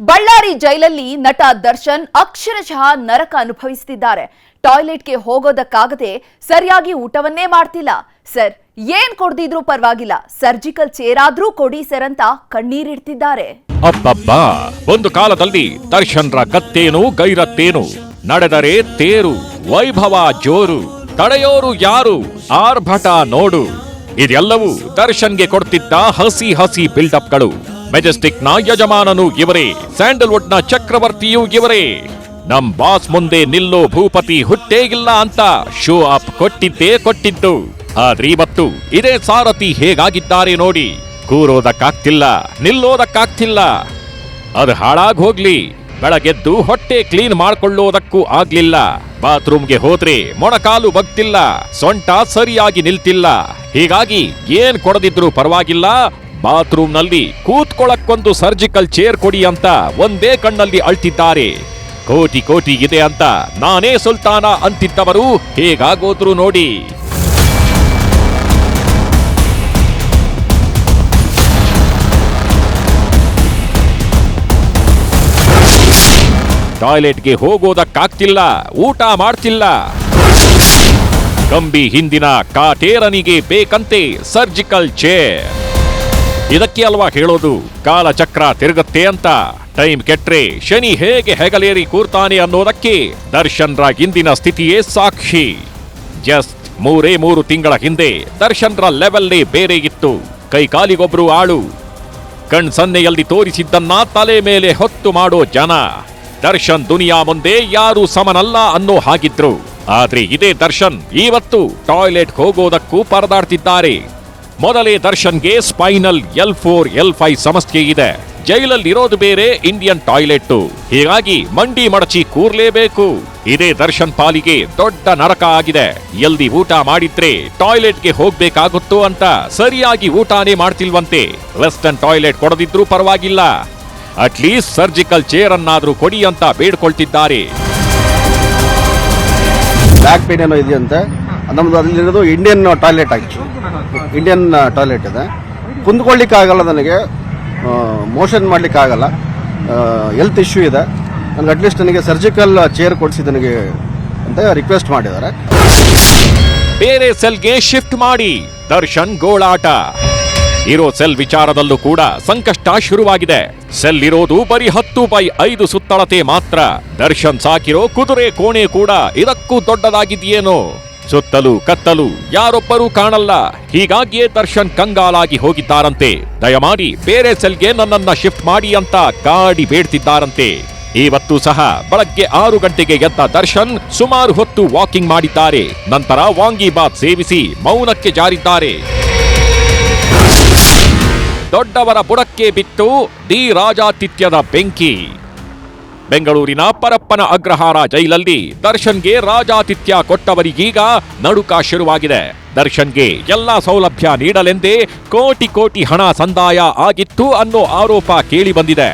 ಬಳ್ಳಾರಿ ಜೈಲಲ್ಲಿ ನಟ ದರ್ಶನ್ ಅಕ್ಷರಶಃ ನರಕ ಅನುಭವಿಸುತ್ತಿದ್ದಾರೆ. ಟಾಯ್ಲೆಟ್ಗೆ ಹೋಗೋದಕ್ಕಾಗದೆ ಸರಿಯಾಗಿ ಊಟವನ್ನೇ ಮಾಡ್ತಿಲ್ಲ. ಸರ್, ಏನ್ ಕೊಡ್ದಿದ್ರೂ ಪರವಾಗಿಲ್ಲ. ಸರ್ಜಿಕಲ್ ಚೇರ್ ಆದ್ರೂ ಕೊಡಿ ಸರ್ ಅಂತ ಕಣ್ಣೀರಿಡ್ತಿದ್ದಾರೆ. ಅಬ್ಬಬ್ಬಾ! ಒಂದು ಕಾಲದಲ್ಲಿ ದರ್ಶನ್ರ ಗತ್ತೇನು, ಗೈರತ್ತೇನು? ನಡೆದರೆ ತೇರು, ವೈಭವ ಜೋರು, ತಡೆಯೋರು ಯಾರು? ಆರ್ಭಟ ನೋಡು. ಇದೆಲ್ಲವೂ ದರ್ಶನ್ಗೆ ಕೊಡ್ತಿದ್ದ ಹಸಿ ಹಸಿ ಬಿಲ್ಡಪ್ಗಳು ಮೆಜೆಸ್ಟಿಕ್ನ ಯಜಮಾನನು ಇವರೇ ಸ್ಯಾಂಡಲ್ವುಡ್ನ ಚಕ್ರವರ್ತಿಯೂ ಇವರೇ. ನಮ್ ಬಾಸ್ ಮುಂದೆ ನಿಲ್ಲೋ ಭೂಪತಿ ಹುಟ್ಟೇ ಇಲ್ಲ ಅಂತ ಶೋ ಅಪ್ ಕೊಟ್ಟಿದ್ದೇ ಕೊಟ್ಟಿದ್ದು. ಆದ್ರೆ ಇವತ್ತು ಇದೇ ಸಾರಥಿ ಹೇಗಾಗಿದ್ದಾರೆ ನೋಡಿ. ಕೂರೋದಕ್ಕಾಗ್ತಿಲ್ಲ, ನಿಲ್ಲೋದಕ್ಕಾಗ್ತಿಲ್ಲ. ಅದು ಹಾಳಾಗ್ ಹೋಗ್ಲಿ. ಬೆಳಗೆದ್ದು ಹೊಟ್ಟೆ ಕ್ಲೀನ್ ಮಾಡ್ಕೊಳ್ಳೋದಕ್ಕೂ ಆಗ್ಲಿಲ್ಲ. ಬಾತ್ರೂಮ್ಗೆ ಹೋದ್ರೆ ಮೊಣಕಾಲು ಬಗ್ತಿಲ್ಲ. ಸೊಂಟ ಸರಿಯಾಗಿ ನಿಲ್ತಿಲ್ಲ. ಹೀಗಾಗಿ ಏನ್ ಕೊಡದಿದ್ರು ಪರವಾಗಿಲ್ಲ ಬಾತ್ರೂಮ್ನಲ್ಲಿ ಕೂತ್ಕೊಳ್ಳಕ್ಕೊಂದು ಸರ್ಜಿಕಲ್ ಚೇರ್ ಕೊಡಿ ಅಂತ ಒಂದೇ ಕಣ್ಣಲ್ಲಿ ಅಳ್ತಿದ್ದಾರೆ. ಕೋಟಿ ಕೋಟಿ ಇದೆ ಅಂತ ನಾನೇ ಸುಲ್ತಾನ ಅಂತಿದ್ದವರು ಹೇಗಾಗೋದ್ರು ನೋಡಿ. ಟಾಯ್ಲೆಟ್ಗೆ ಹೋಗೋದಕ್ಕಾಗ್ತಿಲ್ಲ, ಊಟ ಮಾಡ್ತಿಲ್ಲ. ಕಂಬಿ ಹಿಂದಿನ ಕಾಟೇರನಿಗೆ ಬೇಕಂತೆ ಸರ್ಜಿಕಲ್ ಚೇರ್. ಇದಕ್ಕೆ ಅಲ್ವಾ ಹೇಳೋದು? ಕಾಲಚಕ್ರ ತಿರುಗತ್ತೆ ಅಂತ. ಟೈಮ್ ಕೆಟ್ರೆ, ಶನಿ ಹೇಗೆ ಹೆಗಲೇರಿ ಕೂರ್ತಾನೆ ಅನ್ನೋದಕ್ಕೆ ದರ್ಶನ್ರ ಇಂದಿನ ಸ್ಥಿತಿಯೇ ಸಾಕ್ಷಿ. ಜಸ್ಟ್ ಮೂರೇ ಮೂರು ತಿಂಗಳ ಹಿಂದೆ ದರ್ಶನ್ರ ಲೆವೆಲ್ಲೇ ಬೇರೆ ಇತ್ತು. ಕೈಕಾಲಿಗೊಬ್ರು ಆಳು. ಕಣ್ ಸನ್ನೆಯಲ್ಲಿ ತೋರಿಸಿದ್ದನ್ನ ತಲೆ ಮೇಲೆ ಹೊತ್ತು ಮಾಡೋ ಜನ. ದರ್ಶನ್ ದುನಿಯಾ ಮುಂದೆ ಯಾರೂ ಸಮನಲ್ಲ ಅನ್ನೋ ಹಾಗಿದ್ರು. ಆದ್ರೆ ಇದೇ ದರ್ಶನ್ ಇವತ್ತು ಟಾಯ್ಲೆಟ್ ಹೋಗೋದಕ್ಕೂ ಪರದಾಡ್ತಿದ್ದಾರೆ. ಮೊದಲೇ ದರ್ಶನ್ಗೆ spinal L four, L five ಸಮಸ್ಯೆ ಇದೆ. ಜೈಲಲ್ಲಿರೋದು ಬೇರೆ, ಇಂಡಿಯನ್ ಟಾಯ್ಲೆಟ್ ಹೀಗಾಗಿ ಮಂಡಿ ಮಡಚಿ ಕೂರ್ಲೇಬೇಕು. ಇದೇ ದರ್ಶನ್ ಪಾಲಿಗೆ ದೊಡ್ಡ ನರಕ ಆಗಿದೆ. ಎಲ್ದಿ ಊಟ ಮಾಡಿದ್ರೆ ಟಾಯ್ಲೆಟ್ಗೆ ಹೋಗ್ಬೇಕಾಗುತ್ತೋ ಅಂತ ಸರಿಯಾಗಿ ಊಟನೇ ಮಾಡ್ತಿಲ್ವಂತೆ. ವೆಸ್ಟರ್ನ್ ಟಾಯ್ಲೆಟ್ ಕೊಡದಿದ್ರೂ ಪರವಾಗಿಲ್ಲ. ಅಟ್ಲೀಸ್ಟ್ ಸರ್ಜಿಕಲ್ ಚೇರ್ ಅನ್ನಾದ್ರೂ ಕೊಡಿ ಅಂತ ಬೇಡ್ಕೊಳ್ತಿದ್ದಾರೆ. ಬ್ಯಾಕ್ ಪೇನ್ ಏನೋ ಇದೆಯಂತೆ? ನಮ್ದು ಅಲ್ಲಿರೋದು ಇಂಡಿಯನ್ ಟಾಯ್ಲೆಟ್ ಆಗಿ ಇಂಡಿಯನ್ ಟಾಯ್ಲೆಟ್ ಇದೆ. ಕುಂದ್ಕೊಳ್ಳಿಕ್ಕೆ ಆಗಲ್ಲ ನನಗೆ ಮೋಷನ್ ಮಾಡ್ಲಿಕ್ಕೆ ಆಗಲ್ಲ ಹೆಲ್ತ್ ಇಶ್ಯೂ ಇದೆ. ನನಗೆ ಅಟ್ಲೀಸ್ಟ್ ನನಗೆ ಸರ್ಜಿಕಲ್ ಚೇರ್ ಕೊಡಿಸಿ ನನಗೆ ಅಂತ ರಿಕ್ವೆಸ್ಟ್ ಮಾಡಿದ್ದಾರೆ. ಬೇರೆ ಸೆಲ್ಗೆ ಶಿಫ್ಟ್ ಮಾಡಿ. ದರ್ಶನ್ ಗೋಳಾಟ. ಇರೋ ಸೆಲ್ ವಿಚಾರದಲ್ಲೂ ಕೂಡ ಸಂಕಷ್ಟ ಶುರುವಾಗಿದೆ. ಸೆಲ್ ಇರೋದು ಬರೀ ಹತ್ತು ಬೈ ಐದು ಸುತ್ತಳತೆ ಮಾತ್ರ. ದರ್ಶನ್ ಸಾಕಿರೋ ಕುದುರೆ ಕೋಣೆ ಕೂಡ ಇದಕ್ಕೂ ದೊಡ್ಡದಾಗಿದೆಯೇನೋ. ಸುತ್ತಲೂ ಕತ್ತಲು ಯಾರೊಬ್ಬರೂ ಕಾಣಲ್ಲ. ಹೀಗಾಗಿಯೇ ದರ್ಶನ್ ಕಂಗಾಲಾಗಿ ಹೋಗಿದ್ದಾರಂತೆ. ದಯಮಾಡಿ ಬೇರೆ ಸೆಲ್ಗೆ ನನ್ನನ್ನ ಶಿಫ್ಟ್ ಮಾಡಿ ಅಂತ ಕಾಡಿ ಬೇಡ್ತಿದ್ದಾರಂತೆ. ಇವತ್ತು ಸಹ ಬೆಳಗ್ಗೆ ಆರು ಗಂಟೆಗೆ ಎದ್ದ ದರ್ಶನ್ ಸುಮಾರು ಹೊತ್ತು ವಾಕಿಂಗ್ ಮಾಡಿದ್ದಾರೆ. ನಂತರ ವಾಂಗಿಬಾತ್ ಸೇವಿಸಿ ಮೌನಕ್ಕೆ ಜಾರಿದ್ದಾರೆ. ದೊಡ್ಡವರ ಬುಡಕ್ಕೆ ಬಿತ್ತು ಡಿ ರಾಜಾತಿಥ್ಯದ ಬೆಂಕಿ. ಬೆಂಗಳೂರಿನ ಪರಪ್ಪನ ಅಗ್ರಹಾರ ಜೈಲಲ್ಲಿ ದರ್ಶನ್ಗೆ ರಾಜಾತಿಥ್ಯ ಕೊಟ್ಟವರಿಗೀಗ ನಡುಕ ಶುರುವಾಗಿದೆ. ದರ್ಶನ್ಗೆ ಎಲ್ಲಾ ಸೌಲಭ್ಯ ನೀಡಲೆಂದೇ ಕೋಟಿ ಕೋಟಿ ಹಣ ಸಂದಾಯ ಆಗಿತ್ತು ಅನ್ನೋ ಆರೋಪ ಕೇಳಿಬಂದಿದೆ.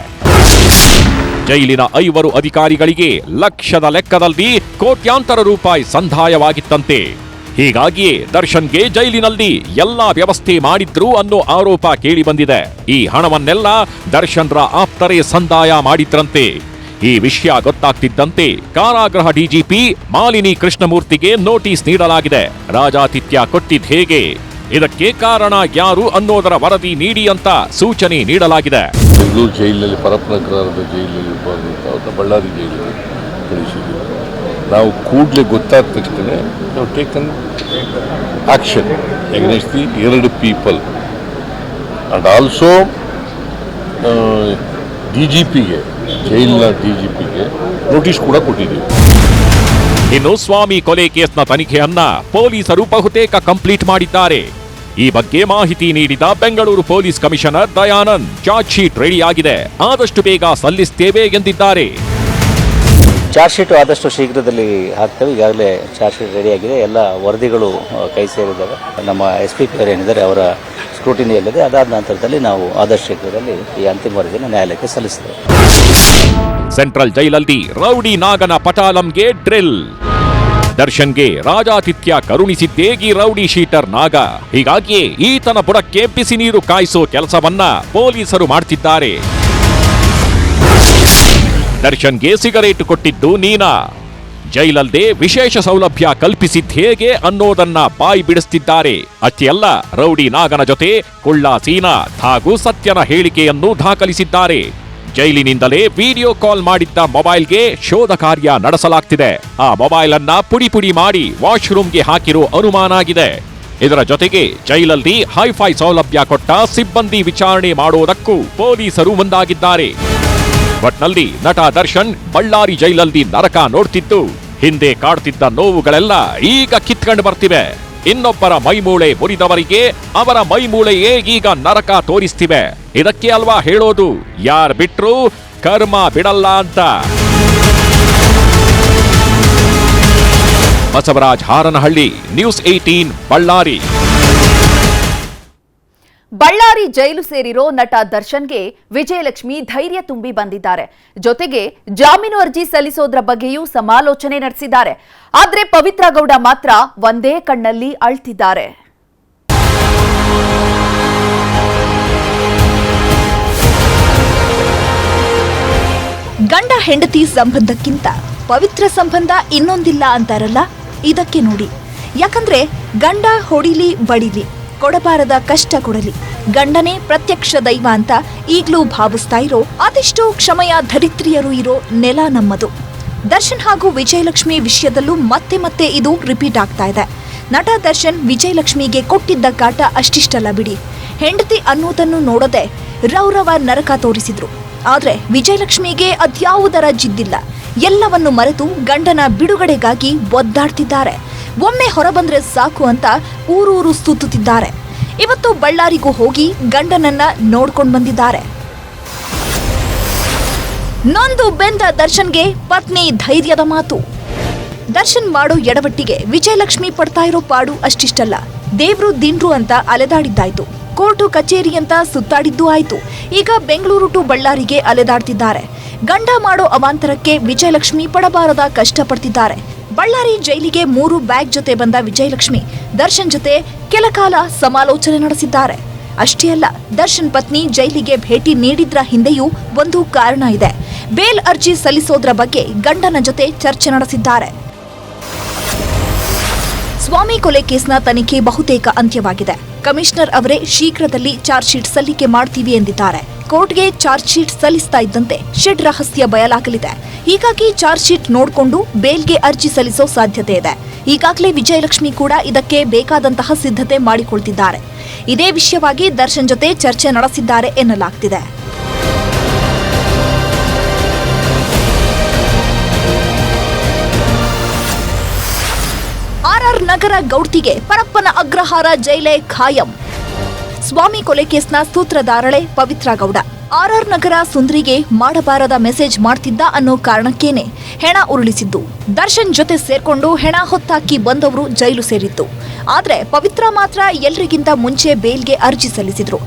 ಜೈಲಿನ ಐವರು ಅಧಿಕಾರಿಗಳಿಗೆ ಲಕ್ಷದ ಲೆಕ್ಕದಲ್ಲಿ ಕೋಟ್ಯಾಂತರ ರೂಪಾಯಿ ಸಂದಾಯವಾಗಿತ್ತಂತೆ. ಹೀಗಾಗಿಯೇ ದರ್ಶನ್ಗೆ ಜೈಲಿನಲ್ಲಿ ಎಲ್ಲಾ ವ್ಯವಸ್ಥೆ ಮಾಡಿದ್ರು ಅನ್ನೋ ಆರೋಪ ಕೇಳಿಬಂದಿದೆ. ಈ ಹಣವನ್ನೆಲ್ಲ ದರ್ಶನ್ರ ಆಪ್ತರೇ ಸಂದಾಯ ಮಾಡಿದ್ರಂತೆ. ಈ ವಿಷಯ ಗೊತ್ತಾಗ್ತಿದ್ದಂತೆ ಕಾರಾಗೃಹ ಡಿಜಿಪಿ ಮಾಲಿನಿ ಕೃಷ್ಣಮೂರ್ತಿಗೆ ನೋಟಿಸ್ ನೀಡಲಾಗಿದೆ. ರಾಜಾತಿಥ್ಯ ಕೊಟ್ಟಿದ್ ಹೇಗೆ? ಇದಕ್ಕೆ ಕಾರಣ ಯಾರು ಅನ್ನೋದರ ವರದಿ ನೀಡಿ ಅಂತ ಸೂಚನೆ ನೀಡಲಾಗಿದೆ. ಜೈಲಿನಲ್ಲಿ ಜೈಲಿನಲ್ಲಿ ಬಳ್ಳಾರಿ ಜೈಲಿನಲ್ಲಿ ನಾವು ಕೂಡಲೇ ಗೊತ್ತಾದ ತಕ್ಷಣ ನಾವು ಟೇಕನ್ ಆಕ್ಷನ್ ಎಗ್ನೆಸ್ಟ್ ದಿ ಎರಡು people and also D G ಪಿಗೆ ಜೈಲಿನ ಡಿ ಜಿ ಪಿಗೆ ನೋಟಿಸ್ ಕೂಡ ಕೊಟ್ಟಿದ್ದೀವಿ. ಇನ್ನು ಸ್ವಾಮಿ ಕೊಲೆ ಕೇಸ್ನ ತನಿಖೆಯನ್ನ ಪೊಲೀಸರು ಬಹುತೇಕ ಕಂಪ್ಲೀಟ್ ಮಾಡಿದ್ದಾರೆ. ಈ ಬಗ್ಗೆ ಮಾಹಿತಿ ನೀಡಿದ Bengaluru police commissioner Dayanand charge sheet ರೆಡಿಯಾಗಿದೆ ಆದಷ್ಟು ಬೇಗ ಸಲ್ಲಿಸ್ತೇವೆ ಎಂದಿದ್ದಾರೆ. ಚಾರ್ಜ್ ಶೀಟ್ ಆದಷ್ಟು ಶೀಘ್ರದಲ್ಲಿ ಹಾಕ್ತೇವೆ. ಈಗಾಗಲೇ ಚಾರ್ಜ್ ಶೀಟ್ ರೆಡಿಯಾಗಿದೆ ಎಲ್ಲ ವರದಿಗಳು ಕೈ ಸೇರಿದ್ದಾವೆ. ನಮ್ಮ ಎಸ್ ಪಿ ಪಿ ಏನಿದ್ದಾರೆ ಅವರ ಸ್ಕ್ರೂಟಿನಿಯಲ್ಲಿದೆ ಅದಾದ ನಂತರದಲ್ಲಿ ನಾವು ಆದಷ್ಟು ಶೀಘ್ರದಲ್ಲಿ ಈ ಅಂತಿಮ ವರದಿಯನ್ನು ನ್ಯಾಯಾಲಯಕ್ಕೆ ಸಲ್ಲಿಸ್ತೇವೆ ಸೆಂಟ್ರಲ್ ಜೈಲಲ್ಲಿ ರೌಡಿ ನಾಗನ ಪಟಾಲಂಗೆ ಡ್ರಿಲ್. ದರ್ಶನ್ಗೆ ರಾಜಾತಿಥ್ಯ ಕರುಣಿಸಿದ್ದೇಗಿ ರೌಡಿ ಶೀಟರ್ ನಾಗ. ಹೀಗಾಗಿಯೇ ಈತನ ಬುಡಕ್ಕೆ ಬಿಸಿ ನೀರು ಕಾಯಿಸೋ ಕೆಲಸವನ್ನ ಪೊಲೀಸರು ಮಾಡ್ತಿದ್ದಾರೆ. ದರ್ಶನ್ಗೆ ಸಿಗರೇಟ್ ಕೊಟ್ಟಿದ್ದು ನೀನಾ. ಜೈಲಲ್ಲದೆ ವಿಶೇಷ ಸೌಲಭ್ಯ ಕಲ್ಪಿಸಿದ್ ಹೇಗೆ ಅನ್ನೋದನ್ನ ಬಾಯಿ ಬಿಡಿಸ್ತಿದ್ದಾರೆ. ಅಷ್ಟೇ ಅಲ್ಲ, ರೌಡಿ ನಾಗನ ಜೊತೆ ಕುಳ್ಳ ಸೀನಾ ಹಾಗೂ ಸತ್ಯನ ಹೇಳಿಕೆಯನ್ನು ದಾಖಲಿಸಿದ್ದಾರೆ. ಜೈಲಿನಿಂದಲೇ ವಿಡಿಯೋ ಕಾಲ್ ಮಾಡಿದ್ದ ಮೊಬೈಲ್ಗೆ ಶೋಧ ಕಾರ್ಯ ನಡೆಸಲಾಗ್ತಿದೆ. ಆ ಮೊಬೈಲ್ ಅನ್ನ ಪುಡಿ ಪುಡಿ ಮಾಡಿ ವಾಶ್ರೂಮ್ಗೆ ಹಾಕಿರೋ ಅನುಮಾನ ಆಗಿದೆ. ಇದರ ಜೊತೆಗೆ ಜೈಲಲ್ಲಿ ಹೈಫೈ ಸೌಲಭ್ಯ ಕೊಟ್ಟ ಸಿಬ್ಬಂದಿ ವಿಚಾರಣೆ ಮಾಡುವುದಕ್ಕೂ ಪೊಲೀಸರು ಮುಂದಾಗಿದ್ದಾರೆ. ಒಟ್ನಲ್ಲಿ ನಟ ದರ್ಶನ್ ಬಳ್ಳಾರಿ ಜೈಲಲ್ಲಿ ನರಕ ನೋಡ್ತಿದ್ದು ಹಿಂದೆ ಕಾಡ್ತಿದ್ದ ನೋವುಗಳೆಲ್ಲ ಈಗ ಕಿತ್ಕೊಂಡು ಬರ್ತಿವೆ. ಇನ್ನೊಬ್ಬರ ಮೈಮೂಳೆ ಮುರಿದವರಿಗೆ ಅವರ ಮೈಮೂಳೆಯೇ ಈಗ ನರಕ ತೋರಿಸ್ತಿವೆ. ಇದಕ್ಕೆ ಅಲ್ವಾ ಹೇಳೋದು? ಯಾರ್ ಬಿಟ್ರು ಕರ್ಮ ಬಿಡಲ್ಲ ಅಂತ. Basavaraj Haranahalli, news eighteen Ballari. Ballari ಜೈಲು ಸೇರಿರೋ ನಟ ದರ್ಶನ್ಗೆ ವಿಜಯಲಕ್ಷ್ಮಿ ಧೈರ್ಯ ತುಂಬಿ ಬಂದಿದ್ದಾರೆ. ಜೊತೆಗೆ ಜಾಮೀನು ಅರ್ಜಿ ಸಲ್ಲಿಸೋದ್ರ ಬಗ್ಗೆಯೂ ಸಮಾಲೋಚನೆ ನಡೆಸಿದ್ದಾರೆ. ಆದ್ರೆ ಪವಿತ್ರ ಗೌಡ ಮಾತ್ರ ಒಂದೇ ಕಣ್ಣಲ್ಲಿ ಅಳ್ತಿದ್ದಾರೆ. ಗಂಡ ಹೆಂಡತಿ ಸಂಬಂಧಕ್ಕಿಂತ ಪವಿತ್ರ ಸಂಬಂಧ ಇನ್ನೊಂದಿಲ್ಲ ಅಂತಾರಲ್ಲ? ಇದಕ್ಕೆ ನೋಡಿ. ಯಾಕಂದ್ರೆ ಗಂಡ ಹೊಡಿಲಿ, ಬಡಿಲಿ. ಕೊಡಬಾರದ ಕಷ್ಟ ಕೊಡಲಿ. ಗಂಡನೇ ಪ್ರತ್ಯಕ್ಷ ದೈವ ಅಂತ ಈಗಲೂ ಭಾವಿಸ್ತಾ ಇರೋ, ಅದೆಷ್ಟೋ ಕ್ಷಮೆಯ ಧರಿತ್ರಿಯರು ಇರೋ ನೆಲ ನಮ್ಮದು. ದರ್ಶನ್ ಹಾಗೂ ವಿಜಯಲಕ್ಷ್ಮಿ ವಿಷಯದಲ್ಲೂ ಮತ್ತೆ ಮತ್ತೆ ಇದು ರಿಪೀಟ್ ಆಗ್ತಾ ಇದೆ. ನಟ ದರ್ಶನ್ ವಿಜಯಲಕ್ಷ್ಮಿಗೆ ಕೊಟ್ಟಿದ್ದ ಕಾಟ ಅಷ್ಟಿಷ್ಟಲ್ಲ ಬಿಡಿ. ಹೆಂಡತಿ ಅನ್ನೋದನ್ನು ನೋಡದೆ ರೌರವ ನರಕ ತೋರಿಸಿದ್ರು. ಆದ್ರೆ ವಿಜಯಲಕ್ಷ್ಮಿಗೆ ಅದ್ಯಾವುದರ ಜಿದ್ದಿಲ್ಲ. ಎಲ್ಲವನ್ನು ಮರೆತು ಗಂಡನ ಬಿಡುಗಡೆಗಾಗಿ ಒದ್ದಾಡ್ತಿದ್ದಾರೆ. ಒಮ್ಮೆ ಹೊರಬಂದ್ರೆ ಸಾಕು ಅಂತ ಊರೂರು ಸುತ್ತುತ್ತಿದ್ದಾರೆ ಇವತ್ತು ಬಳ್ಳಾರಿಗೂ ಹೋಗಿ ಗಂಡನನ್ನ ನೋಡ್ಕೊಂಡು ಬಂದಿದ್ದಾರೆ. ನೊಂದು ಬೆಂದ ದರ್ಶನ್ಗೆ ಪತ್ನಿ ಧೈರ್ಯದ ಮಾತು. ದರ್ಶನ್ ಮಾಡೋ ಎಡವಟ್ಟಿಗೆ ವಿಜಯಲಕ್ಷ್ಮಿ ಪಡ್ತಾ ಇರೋ ಪಾಡು ಅಷ್ಟಿಷ್ಟಲ್ಲ. ದೇವ್ರು ದಿಂಡ್ರು ಅಂತ ಅಲೆದಾಡಿದ್ದಾಯ್ತು. ಕೋರ್ಟು ಕಚೇರಿ ಅಂತ ಸುತ್ತಾಡಿದ್ದು ಆಯ್ತು. ಈಗ ಬೆಂಗಳೂರು ಟು ಬಳ್ಳಾರಿಗೆ ಅಲೆದಾಡ್ತಿದ್ದಾರೆ. ಗಂಡ ಮಾಡೋ ಅವಾಂತರಕ್ಕೆ ವಿಜಯಲಕ್ಷ್ಮಿ ಪಡಬಾರದ ಕಷ್ಟಪಡ್ತಿದ್ದಾರೆ. ಬಳ್ಳಾರಿ ಜೈಲಿಗೆ ಮೂರು ಬ್ಯಾಗ್ ಜೊತೆ ಬಂದ ವಿಜಯಲಕ್ಷ್ಮಿ ದರ್ಶನ್ ಜೊತೆ ಕೆಲ ಕಾಲ ಸಮಾಲೋಚನೆ ನಡೆಸಿದ್ದಾರೆ. ಅಷ್ಟೇ ಅಲ್ಲ, ದರ್ಶನ್ ಪತ್ನಿ ಜೈಲಿಗೆ ಭೇಟಿ ನೀಡಿದ್ರ ಹಿಂದೆಯೂ ಒಂದು ಕಾರಣ ಇದೆ. ಬೇಲ್ ಅರ್ಜಿ ಸಲ್ಲಿಸೋದ್ರ ಬಗ್ಗೆ ಗಂಡನ ಜೊತೆ ಚರ್ಚೆ ನಡೆಸಿದ್ದಾರೆ. ಸ್ವಾಮಿ ಕೊಲೆ ಕೇಸ್ನ ತನಿಖೆ ಬಹುತೇಕ ಅಂತ್ಯವಾಗಿದೆ. ಕಮಿಷನರ್ ಅವರೇ ಶೀಘ್ರದಲ್ಲಿ ಚಾರ್ಜ್ ಶೀಟ್ ಸಲ್ಲಿಕೆ ಮಾಡ್ತೀವಿ ಎಂದಿದ್ದಾರೆ. ಕೋರ್ಟ್ಗೆ ಚಾರ್ಜ್ ಶೀಟ್ ಸಲ್ಲಿಸ್ತಾ ಇದ್ದಂತೆ ಶೆಡ್ ರಹಸ್ಯ ಬಯಲಾಗಲಿದೆ. ಹೀಗಾಗಿ ಚಾರ್ಜ್ ಶೀಟ್ ನೋಡಿಕೊಂಡು ಬೇಲ್ಗೆ ಅರ್ಜಿ ಸಲ್ಲಿಸೋ ಸಾಧ್ಯತೆ ಇದೆ. ಈಗಾಗಲೇ ವಿಜಯಲಕ್ಷ್ಮಿ ಕೂಡ ಇದಕ್ಕೆ ಬೇಕಾದಂತಹ ಸಿದ್ಧತೆ ಮಾಡಿಕೊಳ್ತಿದ್ದಾರೆ. ಇದೇ ವಿಷಯವಾಗಿ ದರ್ಶನ್ ಜೊತೆ ಚರ್ಚೆ ನಡೆಸಿದ್ದಾರೆ ಎನ್ನಲಾಗ್ತಿದೆ. ಆರ್ಆರ್ ನಗರ ಗೌಡ್ತಿಗೆ ಪರಪ್ಪನ ಅಗ್ರಹಾರ ಜೈಲೆ ಖಾಯಂ. ಸ್ವಾಮಿ ಕೊಲೆ ಕೇಸ್ನ ಸೂತ್ರಧಾರಳೆ ಪವಿತ್ರ ಗೌಡ. ಆರ್ಆರ್ ನಗರ ಸುಂದ್ರಿಗೆ ಮಾಡಬಾರದ ಮೆಸೇಜ್ ಮಾಡ್ತಿದ್ದ ಅನ್ನೋ ಕಾರಣಕ್ಕೇನೆ ಹೆಣ ಉರುಳಿಸಿದ್ದು. ದರ್ಶನ್ ಜೊತೆ ಸೇರ್ಕೊಂಡು ಹೆಣ ಹೊತ್ತಾಕಿ ಬಂದವರು ಜೈಲು ಸೇರಿತ್ತು ಆದ್ರೆ ಪವಿತ್ರ ಮಾತ್ರ ಎಲ್ರಿಗಿಂತ ಮುಂಚೆ ಬೇಲ್ಗೆ ಅರ್ಜಿ ಸಲ್ಲಿಸಿದ್ರು.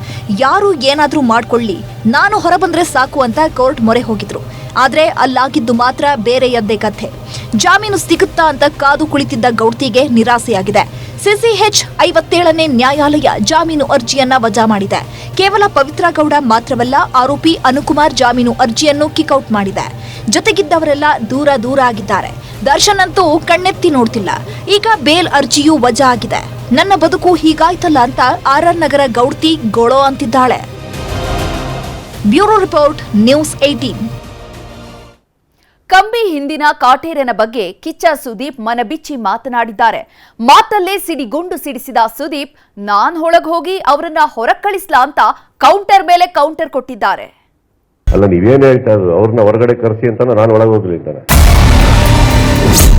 ಯಾರು ಏನಾದ್ರೂ ಮಾಡ್ಕೊಳ್ಳಿ, ನಾನು ಹೊರಬಂದ್ರೆ ಸಾಕು ಅಂತ ಕೋರ್ಟ್ ಮೊರೆ ಹೋಗಿದ್ರು. ಆದ್ರೆ ಅಲ್ಲಾಗಿದ್ದು ಮಾತ್ರ ಬೇರೆಯದ್ದೇ ಕಥೆ. ಜಾಮೀನು ಸಿಗುತ್ತಾ ಅಂತ ಕಾದು ಕುಳಿತಿದ್ದ ಗೌಡ್ತಿಗೆ ನಿರಾಸೆಯಾಗಿದೆ. ಸಿಸಿಎಚ್ ಐವತ್ತೇಳನೇ ನ್ಯಾಯಾಲಯ ಜಾಮೀನು ಅರ್ಜಿಯನ್ನ ವಜಾ ಮಾಡಿದೆ. ಕೇವಲ ಪವಿತ್ರ ಗೌಡ ಮಾತ್ರವಲ್ಲ, ಆರೋಪಿ ಅನುಕುಮಾರ್ ಜಾಮೀನು ಅರ್ಜಿಯನ್ನು ಕಿಕ್ಔಟ್ ಮಾಡಿದೆ. ಜೊತೆಗಿದ್ದವರೆಲ್ಲ ದೂರ ದೂರ ಆಗಿದ್ದಾರೆ. ದರ್ಶನ್ ಅಂತೂ ಕಣ್ಣೆತ್ತಿ ನೋಡ್ತಿಲ್ಲ. ಈಗ ಬೇಲ್ ಅರ್ಜಿಯೂ ವಜಾ ಆಗಿದೆ. ನನ್ನ ಬದುಕು ಹೀಗಾಯ್ತಲ್ಲ ಅಂತ ಆರ್ ಆರ್ ನಗರ ಗೌಡ್ತಿ ಗೋಳೋ ಅಂತಿದ್ದಾಳೆ. ಬ್ಯೂರೋ ರಿಪೋರ್ಟ್, ನ್ಯೂಸ್ ಏಟೀನ್ ಕಂಬಿ ಹಿಂದಿನ ಕಾಟೇರನ ಬಗ್ಗೆ ಕಿಚ್ಚ ಸುದೀಪ್ ಮನಬಿಚ್ಚಿ ಮಾತನಾಡಿದ್ದಾರೆ. ಮಾತಲ್ಲೇ ಸಿಡಿಗುಂಡು ಸಿಡಿಸಿದ ಸುದೀಪ್, ನಾನ್ ಒಳಗ್ ಹೋಗಿ ಅವರನ್ನ ಹೊರಗ್ ಕಳಿಸ್ಲಾ ಅಂತ ಕೌಂಟರ್ ಮೇಲೆ ಕೌಂಟರ್ ಕೊಟ್ಟಿದ್ದಾರೆ. ಅಲ್ಲ, ನೀವೇನ್ ಹೇಳ್ತಾ ಇರೋದು? ಅವ್ರನ್ನ ಹೊರಗಡೆ ಕರೆಸಿ ಅಂತ ನಾನು ಒಳಗೆ ಹೋಗ್ಲಿ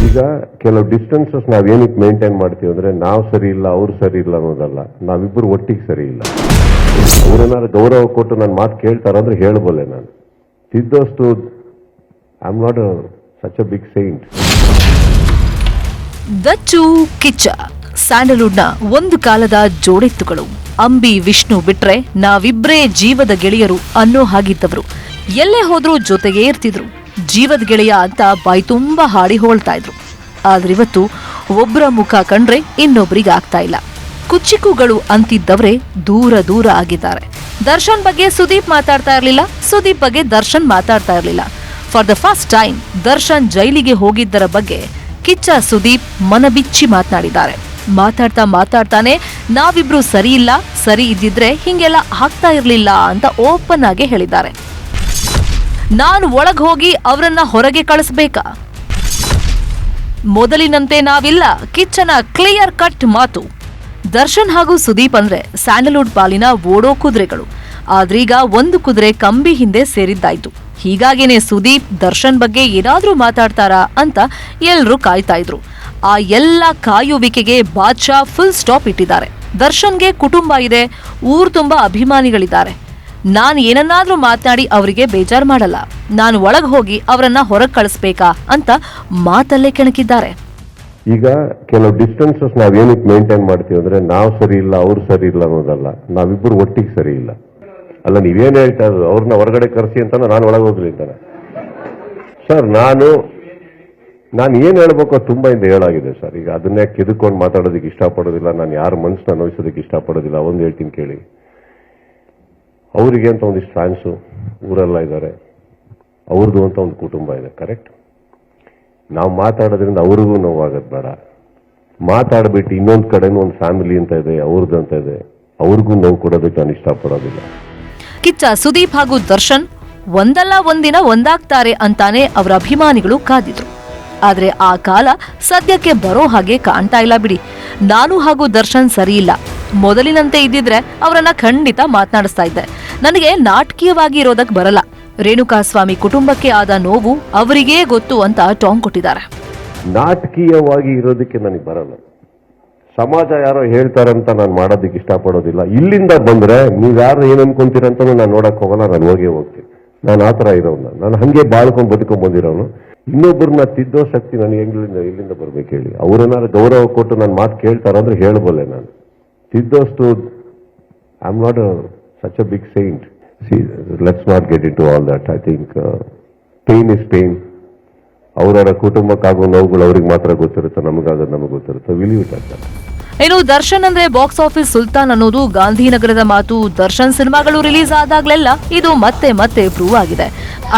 ಈಗ ಕೆಲವು ಡಿಸ್ಟೆನ್ಸಸ್ ನಾವೇನಕ್ಕೆ ಮೇಂಟೈನ್ ಮಾಡ್ತೀವಿ ಅಂದ್ರೆ ನಾವು ಸರಿ ಇಲ್ಲ, ಅವ್ರು ಸರಿ ಇಲ್ಲ ಅನ್ನೋದಲ್ಲ. ನಾವಿಬ್ಬರು ಒಟ್ಟಿಗೆ ಸರಿ ಇಲ್ಲ. ಅವ್ರೇನಾದ್ರೂ ಗೌರವ ಕೊಟ್ಟು ನನ್ನ ಮಾತು ಕೇಳ್ತಾರಂದ್ರೆ ಹೇಳ್ಬೋಲೆ ನಾನು. ತಿದ್ದಷ್ಟು I am not such a big saint Dachchu Kichcha ಸ್ಯಾಂಡಲ್ವುಡ್ನ ಒಂದು ಕಾಲದ ಜೋಡೆತ್ತುಗಳು. ಅಂಬಿ, ವಿಷ್ಣು ಬಿಟ್ರೆ ನಾವಿಬ್ರೇ ಜೀವದ ಗೆಳೆಯರು ಅನ್ನೋ ಹಾಗಿದ್ದವರು. ಎಲ್ಲೇ ಹೋದ್ರೂ ಜೊತೆಗೇ ಇರ್ತಿದ್ರು. ಜೀವದ ಗೆಳೆಯ ಅಂತ ಬಾಯಿ ತುಂಬಾ ಹಾಡಿ ಹೋಳ್ತಾ ಇದ್ರು. ಆದ್ರಿವತ್ತು ಒಬ್ರ ಮುಖ ಕಂಡ್ರೆ ಇನ್ನೊಬ್ರಿಗೆ ಆಗ್ತಾ ಇಲ್ಲ. ಕುಚ್ಚಿಕುಗಳು ಅಂತಿದ್ದವರೇ ದೂರ ದೂರ ಆಗಿದ್ದಾರೆ. ದರ್ಶನ್ ಬಗ್ಗೆ ಸುದೀಪ್ ಮಾತಾಡ್ತಾ ಇರ್ಲಿಲ್ಲ. ಸುದೀಪ್ ಬಗ್ಗೆ ದರ್ಶನ್ ಮಾತಾಡ್ತಾ ಇರ್ಲಿಲ್ಲ. For the first time Darshan ಜೈಲಿಗೆ ಹೋಗಿದ್ದರ ಬಗ್ಗೆ ಕಿಚ್ಚ ಸುದೀಪ್ ಮನಬಿಚ್ಚಿ ಮಾತನಾಡಿದ್ದಾರೆ. ಮಾತಾಡ್ತಾ ಮಾತಾಡ್ತಾನೆ, ನಾವಿಬ್ರು ಸರಿ ಇಲ್ಲ, ಸರಿ ಇದ್ದಿದ್ರೆ ಹಿಂಗೆಲ್ಲ ಆಗ್ತಾ ಇರ್ಲಿಲ್ಲ ಅಂತ ಓಪನ್ ಆಗಿ ಹೇಳಿದ್ದಾರೆ. ನಾನು ಒಳಗ್ ಹೋಗಿ ಅವರನ್ನ ಹೊರಗೆ ಕಳಿಸ್ಬೇಕಾ? ಮೊದಲಿನಂತೆ ನಾವಿಲ್ಲ, ಕಿಚ್ಚನ ಕ್ಲಿಯರ್ ಕಟ್ ಮಾತು. ದರ್ಶನ್ ಹಾಗೂ ಸುದೀಪ್ ಅಂದ್ರೆ ಸ್ಯಾಂಡಲ್ವುಡ್ ಪಾಲಿನ ಓಡೋ ಕುದುರೆಗಳು. ಆದ್ರೀಗ ಒಂದು ಕುದುರೆ ಕಂಬಿ ಹಿಂದೆ ಸೇರಿದ್ದಾಯ್ತು. ಹೀಗಾಗೇನೆ ಸುದೀಪ್ ದರ್ಶನ್ ಬಗ್ಗೆ ಏನಾದ್ರೂ ಮಾತಾಡ್ತಾರಾ ಅಂತ ಎಲ್ಲರೂ ಕಾಯ್ತಾ ಇದ್ರು. ಆ ಎಲ್ಲ ಕಾಯುವಿಕೆಗೆ ಬಾದ್ಶಾ ಫುಲ್ ಸ್ಟಾಪ್ ಇಟ್ಟಿದ್ದಾರೆ. ದರ್ಶನ್ಗೆ ಕುಟುಂಬ ಇದೆ, ಊರ್ ತುಂಬಾ ಅಭಿಮಾನಿಗಳಿದ್ದಾರೆ. ನಾನು ಏನನ್ನಾದ್ರೂ ಮಾತನಾಡಿ ಅವರಿಗೆ ಬೇಜಾರ್ ಮಾಡಲ್ಲ. ನಾನು ಒಳಗ್ ಹೋಗಿ ಅವರನ್ನ ಹೊರಗ್ ಕಳಿಸ್ಬೇಕಾ ಅಂತ ಮಾತಲ್ಲೇ ಕೆಣಕಿದ್ದಾರೆ. ಈಗ ಕೆಲವು ಡಿಸ್ಟೆನ್ಸಸ್ ನಾವೇನಕ್ಕೆ ಮೇಂಟೈನ್ ಮಾಡ್ತೀವಿ ಅಂದ್ರೆ ನಾವು ಸರಿ ಇಲ್ಲ, ಅವ್ರು ಸರಿ ಇಲ್ಲ ಅನ್ನೋದಲ್ಲ. ನಾವಿಬ್ಬರು ಒಟ್ಟಿಗೆ ಸರಿ ಇಲ್ಲ. ಅಲ್ಲ, ನೀವೇನು ಹೇಳ್ತಾ ಇರೋದು? ಅವ್ರನ್ನ ಹೊರಗಡೆ ಕರೆಸಿ ಅಂತ ನಾನು ಒಳಗೆ ಹೋಗ್ಲಿ ಅಂತಾನೆ ಸರ್, ನಾನು ನಾನು ಏನು ಹೇಳ್ಬೇಕು ತುಂಬಾ ಇಂದ ಹೇಳಾಗಿದೆ ಸರ್. ಈಗ ಅದನ್ನೇ ಕೆದಕೊಂಡು ಮಾತಾಡೋದಕ್ಕೆ ಇಷ್ಟಪಡೋದಿಲ್ಲ. ನಾನು ಯಾರ ಮನಸ್ಸನ್ನ ನೋಯಿಸೋದಕ್ಕೆ ಇಷ್ಟಪಡೋದಿಲ್ಲ. ಒಂದು ಹೇಳ್ತೀನಿ ಕೇಳಿ. ಅವರಿಗೆ ಅಂತ ಒಂದಿಷ್ಟು ಫ್ಯಾನ್ಸು ಊರೆಲ್ಲ ಇದ್ದಾರೆ. ಅವ್ರದ್ದು ಅಂತ ಒಂದು ಕುಟುಂಬ ಇದೆ, ಕರೆಕ್ಟ್? ನಾವು ಮಾತಾಡೋದ್ರಿಂದ ಅವ್ರಿಗೂ ನೋವಾಗೋದು ಬೇಡ. ಮಾತಾಡ್ಬಿಟ್ಟು ಇನ್ನೊಂದು ಕಡೆನೂ ಒಂದು ಫ್ಯಾಮಿಲಿ ಅಂತ ಇದೆ ಅವ್ರದ್ದು ಅಂತ ಇದೆ. ಅವ್ರಿಗೂ ನೋವು ಕೊಡೋದಕ್ಕೆ ನಾನು ಇಷ್ಟಪಡೋದಿಲ್ಲ. ಕಿಚ್ಚ ಸುದೀಪ್ ಹಾಗೂ ದರ್ಶನ್ ಒಂದಲ್ಲ ಒಂದಿನ ಒಂದಾಗ್ತಾರೆ ಅಂತಾನೆ ಅವರ ಅಭಿಮಾನಿಗಳು ಕಾದಿದ್ರು. ಆದ್ರೆ ಆ ಕಾಲ ಸದ್ಯಕ್ಕೆ ಬರೋ ಹಾಗೆ ಕಾಣ್ತಾ ಇಲ್ಲ ಬಿಡಿ. ನಾನು ಹಾಗೂ ದರ್ಶನ್ ಸರಿ ಇಲ್ಲ. ಮೊದಲಿನಂತೆ ಇದ್ದಿದ್ರೆ ಅವರನ್ನ ಖಂಡಿತ ಮಾತನಾಡಿಸ್ತಾ ಇದ್ದೆ. ನನಗೆ ನಾಟಕೀಯವಾಗಿ ಇರೋದಕ್ಕೆ ಬರಲ್ಲ. ರೇಣುಕಾಸ್ವಾಮಿ ಕುಟುಂಬಕ್ಕೆ ಆದ ನೋವು ಅವರಿಗೇ ಗೊತ್ತು ಅಂತ ಟಾಂಗ್ ಕೊಟ್ಟಿದ್ದಾರೆ. ನಾಟಕೀಯವಾಗಿ ಇರೋದಕ್ಕೆ ನನಗೆ ಬರಲ್ಲ. ಸಮಾಜ ಯಾರೋ ಹೇಳ್ತಾರಂತ ನಾನು ಮಾಡೋದಕ್ಕೆ ಇಷ್ಟಪಡೋದಿಲ್ಲ. ಇಲ್ಲಿಂದ ಬಂದ್ರೆ ನೀವು ಯಾರು ಏನ್ ಅನ್ಕೊಂತೀರಂತನೂ ನಾನು ನೋಡಕ್ ಹೋಗಲ್ಲ, ನಾನು ಹೋಗೇ ಹೋಗ್ತೀನಿ. ನಾನು ಆ ಥರ ನಾನು ಹಂಗೆ ಬಾಳ್ಕೊಂಡು ಬದುಕೊಂಡ್ ಬಂದಿರೋನು ಇನ್ನೊಬ್ಬರನ್ನ ತಿದ್ದೋ ಶಕ್ತಿ ನನಗೆ ಹೆಂಗ್ಲಿಂದ ಇಲ್ಲಿಂದ ಬರ್ಬೇಕು ಹೇಳಿ. ಅವ್ರನ್ನಾರು ಗೌರವ ಕೊಟ್ಟು ನನ್ನ ಮಾತು ಕೇಳ್ತಾರ ಅಂದ್ರೆ ಹೇಳ್ಬಲ್ಲೆ ನಾನು. ತಿದ್ದೋಷ್ಟು I am not such a big saint see let's not get into all that I think pain is pain ಅವರವರ ಕುಟುಂಬಕ್ಕಾಗೋ ನೋವುಗಳು ಅವ್ರಿಗೆ ಮಾತ್ರ ಗೊತ್ತಿರುತ್ತೆ ನಮಗಾಗೋದು ನಮಗೆ ಗೊತ್ತಿರುತ್ತೆ. ಇಟ್ ಅಂತ ಇನ್ನು ದರ್ಶನ್ ಅಂದ್ರೆ ಬಾಕ್ಸ್ ಆಫೀಸ್ ಸುಲ್ತಾನ್ ಅನ್ನೋದು ಗಾಂಧಿನಗರದ ಮಾತು. ದರ್ಶನ್ ಸಿನಿಮಾಗಳು ರಿಲೀಸ್ ಆದಾಗ್ಲೆಲ್ಲ ಇದು ಮತ್ತೆ ಮತ್ತೆ ಪ್ರೂವ್ ಆಗಿದೆ.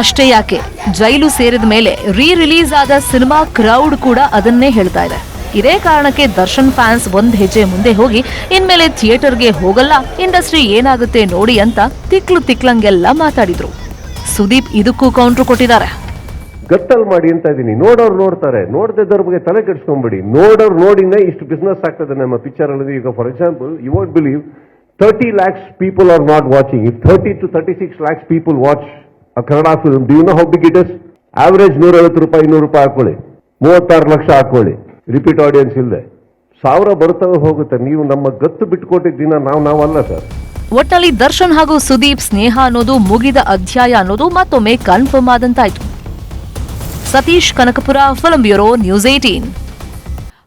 ಅಷ್ಟೇ ಯಾಕೆ, ಜೈಲು ಸೇರಿದ ಮೇಲೆ ರೀ ರಿಲೀಸ್ ಆದ ಸಿನಿಮಾ ಕ್ರೌಡ್ ಕೂಡ ಅದನ್ನೇ ಹೇಳ್ತಾ ಇದೆ. ಇದೇ ಕಾರಣಕ್ಕೆ ದರ್ಶನ್ ಫ್ಯಾನ್ಸ್ ಒಂದ್ ಹೆಜ್ಜೆ ಮುಂದೆ ಹೋಗಿ, ಇನ್ಮೇಲೆ ಥಿಯೇಟರ್ಗೆ ಹೋಗಲ್ಲ, ಇಂಡಸ್ಟ್ರಿ ಏನಾಗುತ್ತೆ ನೋಡಿ ಅಂತ ತಿಕ್ಲು ತಿಕ್ಲಂಗೆಲ್ಲ ಮಾತಾಡಿದ್ರು. ಸುದೀಪ್ ಇದಕ್ಕೂ ಕೌಂಟ್ರು ಕೊಟ್ಟಿದ್ದಾರೆ. ಗತ್ತಲ್ ಮಾಡಿ ಅಂತ ಇದ್ದೀನಿ ನೋಡೋರು ನೋಡ್ತಾರೆ. ನೋಡ್ದಿದ್ದವ್ರ ಬಗ್ಗೆ ತಲೆ ಕೆಡಿಸ್ಕೊಂಬಿಡಿ. ನೋಡೋರು ನೋಡಿನೇ ಇಷ್ಟು ಬಿಸ್ನೆಸ್ ಆಗ್ತದೆ ನಮ್ಮ ಪಿಕ್ಚರ್ ಅಲ್ಲಿ. ಈಗ for example you want believe thirty lakhs people are not watching if thirty two thirty six lakhs people watch a Kannada film do you know how big it is average ನೂರೈವತ್ತು ರೂಪಾಯಿ, ಇನ್ನೂರು ರೂಪಾಯಿ ಹಾಕೊಳ್ಳಿ. ಮೂವತ್ತಾರು ಲಕ್ಷ ಹಾಕೊಳ್ಳಿ. Repeat audience ಇಲ್ಲದೆ ಸಾವಿರ ಬರ್ತವೆ ಹೋಗುತ್ತೆ. ನೀವು ನಮ್ಮ ಗತ್ತು ಬಿಟ್ಕೊಟ್ಟಿದ್ದ ದಿನ ನಾವು ನಾವಲ್ಲ ಸರ್. ಒಟ್ಟಲ್ಲಿ ದರ್ಶನ್ ಹಾಗೂ ಸುದೀಪ್ ಸ್ನೇಹ ಅನ್ನೋದು ಮುಗಿದ ಅಧ್ಯಾಯ ಅನ್ನೋದು ಮತ್ತೊಮ್ಮೆ confirm ಆದಂತಾಯ್ತು. Satish Kanakapura film bureau news eighteen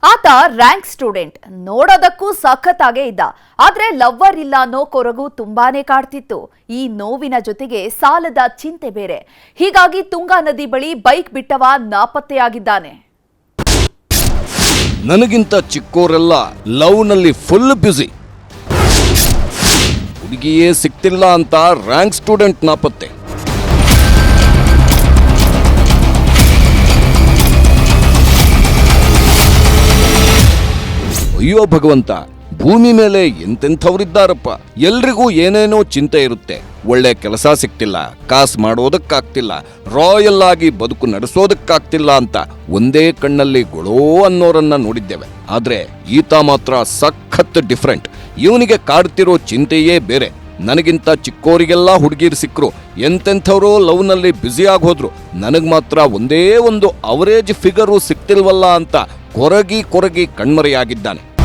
ಆತ ರ್ಯಾಂಕ್ ಸ್ಟೂಡೆಂಟ್. ನೋಡೋದಕ್ಕೂ ಸಖತ್ತಾಗೇ ಇದ್ದ. ಆದ್ರೆ ಲವ್ವರ್ ಇಲ್ಲ ಅನ್ನೋ ಕೊರಗು ತುಂಬಾನೇ ಕಾಡ್ತಿತ್ತು. ಈ ನೋವಿನ ಜೊತೆಗೆ ಸಾಲದ ಚಿಂತೆ ಬೇರೆ. ಹೀಗಾಗಿ ತುಂಗಾ ನದಿ ಬಳಿ ಬೈಕ್ ಬಿಟ್ಟವ ನಾಪತ್ತೆಯಾಗಿದ್ದಾನೆ. ನನಗಿಂತ ಚಿಕ್ಕೋರೆಲ್ಲ ಲವ್ನಲ್ಲಿ ಫುಲ್ ಬ್ಯುಸಿ ಹುಡುಗಿಯೇ ಸಿಕ್ತಿಲ್ಲ ಅಂತ ರ್ಯಾಂಕ್ ಸ್ಟೂಡೆಂಟ್ ನಾಪತ್ತೆ. ಅಯ್ಯೋ ಭಗವಂತ, ಭೂಮಿ ಮೇಲೆ ಎಂತೆಂಥವ್ರಿದ್ದಾರಪ್ಪ? ಎಲ್ರಿಗೂ ಏನೇನೋ ಚಿಂತೆ ಇರುತ್ತೆ. ಒಳ್ಳೆ ಕೆಲಸ ಸಿಕ್ತಿಲ್ಲ, ಕಾಸು ಮಾಡೋದಕ್ಕಾಗ್ತಿಲ್ಲ, ರಾಯಲ್ ಆಗಿ ಬದುಕು ನಡೆಸೋದಕ್ಕಾಗ್ತಿಲ್ಲ ಅಂತ ಒಂದೇ ಕಣ್ಣಲ್ಲಿ ಗೊಳೋ ಅನ್ನೋರನ್ನ ನೋಡಿದ್ದೇವೆ. ಆದ್ರೆ ಈತ ಮಾತ್ರ ಸಖತ್ ಡಿಫ್ರೆಂಟ್. ಇವನಿಗೆ ಕಾಡ್ತಿರೋ ಚಿಂತೆಯೇ ಬೇರೆ. ನನಗಿಂತ ಚಿಕ್ಕೋರಿಗೆಲ್ಲ ಹುಡುಗಿರು ಸಿಕ್ಕರು ಎಂತೆಂಥವ್ರೋ ಲವ್ನಲ್ಲಿ ಬ್ಯುಸಿ ಹೋದ್ರು ನನಗೆ ಮಾತ್ರ ಒಂದೇ ಒಂದು ಅವರೇಜ್ ಫಿಗರು ಸಿಕ್ತಿಲ್ವಲ್ಲ ಅಂತ ಕೊರಗಿ ಕೊರಗಿ ಕಣ್ಮರೆಯಾಗಿದ್ದಾನೆ.